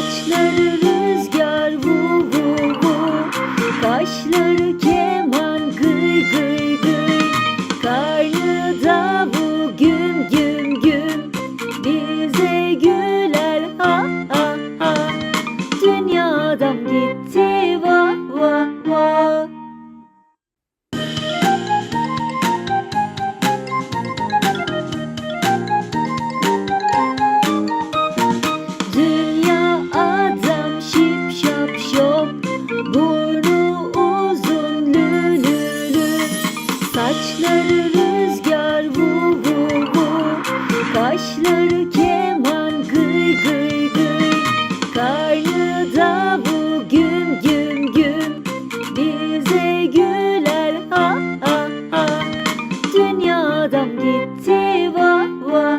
Saçları rüzgar bu bu bu Kaşları keman gıy gıy gıy. Karnı da bu güm güm güm. Bize güler ha ha ha. Dünyadan gitti Kaşları keman gıy gıy gıy. Karnı davul güm güm güm Bize güler ha ha ha Dünyadan gitti vah vah.